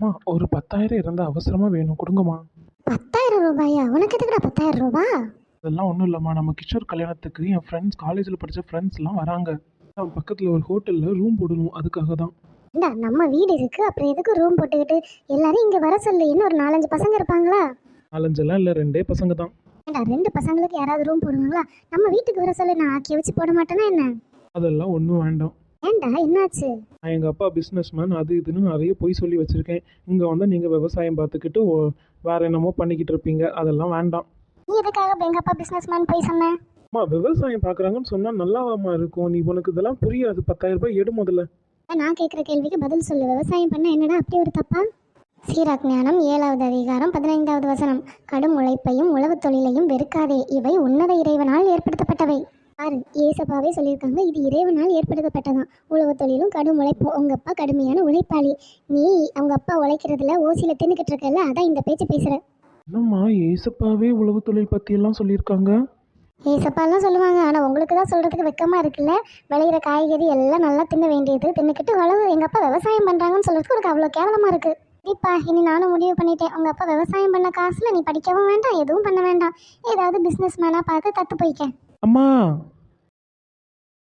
அம்மா ஒரு பத்தாயிரம் இருந்தால் அவசரமாக வேணும் கொடுங்கம்மா. பத்தாயிரம் ரூபாயா? உனக்கு எதுக்குடா பத்தாயிரம் ரூபா? அதெல்லாம் ஒன்றும் இல்லைம்மா. நம்ம கிஷோர் கல்யாணத்துக்கு என் ஃப்ரெண்ட்ஸ் காலேஜில் படித்த ஃப்ரெண்ட்ஸ்லாம் வராங்க. நான் பக்கத்தில் ஒரு ஹோட்டலில் ரூம் போடணும் அதுக்காக தான். இந்தா நம்ம வீடு இருக்கு. அப்புறம் எதுக்கு ரூம் போட்டுக்கிட்டு எல்லாரும் இங்க வர சொல்லு. இன்னும் ஒரு நாலஞ்சு பசங்க இருப்பாங்களா? நாலஞ்செல்லாம் இல்லை ரெண்டே பசங்க தான். ஏண்டா ரெண்டு பசங்களுக்கு யாராவது ரூம் போடுவாங்களா? நம்ம வீட்டுக்கு வர சொல்லு. நான் ஆக்கி வச்சு போட மாட்டேனா என்ன? அதெல்லாம் ஒன்றும் வேண்டாம். ஏண்டா என்னாச்சு? எங்கள் அப்பா பிஸ்னஸ் மேன் அது இதுன்னு நிறைய பொய் சொல்லி வச்சுருக்கேன். இங்கே வந்து நீங்கள் விவசாயம் பார்த்துக்கிட்டு ஓ- வேற என்னமோ பண்ணிக்கிட்டு இருப்பீங்க. அதெல்லாம் வேண்டாம். நீ எதுக்காக இப்ப எங்க அப்பா பிசினஸ் மேன் போய் சொன்ன? அம்மா விவசாயம் பார்க்குறாங்கன்னு சொன்னால் நல்லாவாம்மா இருக்கும்? நீ உனக்கு இதெல்லாம் புரியாது. பத்தாயிரம் ரூபாய் எடு முதல்ல. நான் கேட்குற கேள்விக்கு பதில் சொல்லு. விவசாயம் பண்ண என்னடா அப்படி ஒரு தப்பா? சீராக் ஞானம் ஏழாவது அதிகாரம் பதினைந்தாவது வசனம். கடும் உழைப்பையும் உழவுத் தொழிலையும் வெறுக்காதே. இவை உன்னத இறைவனால் ஏற்படுத்தப்பட்டவை. பாரு ஏசப்பாவே சொல்லியிருக்காங்க இது இறைவனால் ஏற்படுத்தப்பட்டதான். உழவுத் தொழிலும் கடும் உழைப்பும் உங்க அப்பா கடுமையான உழைப்பாளி. நீ அவங்க அப்பா உழைக்கிறதுல ஓசியில தின்னுக்கிட்டு இருக்கல அதான் இந்த பேச்சு பேசுற. என்னம்மா ஏசப்பாவே உழவு தொழில் பற்றியெல்லாம் சொல்லியிருக்காங்க? ஏசப்பாலாம் சொல்லுவாங்க ஆனால் உங்களுக்கு தான் சொல்கிறதுக்கு வெக்கமாக இருக்குல்ல? விளையிற காய்கறி எல்லாம் நல்லா தின்ன வேண்டியது தின்னுக்கிட்டு வளவு எங்கள் அப்பா விவசாயம் பண்ணுறாங்கன்னு சொல்கிறதுக்கு உனக்கு அவ்வளோ கேவலமாக இருக்குது சரிப்பா இனி நானும் முடிவு பண்ணிட்டேன். உங்கள் அப்பா விவசாயம் பண்ண காசில் நீ படிக்கவும் வேண்டாம் எதுவும் பண்ண வேண்டாம். ஏதாவது பிஸ்னஸ் மேனாக பார்த்து தத்து போய்க்க. அம்மா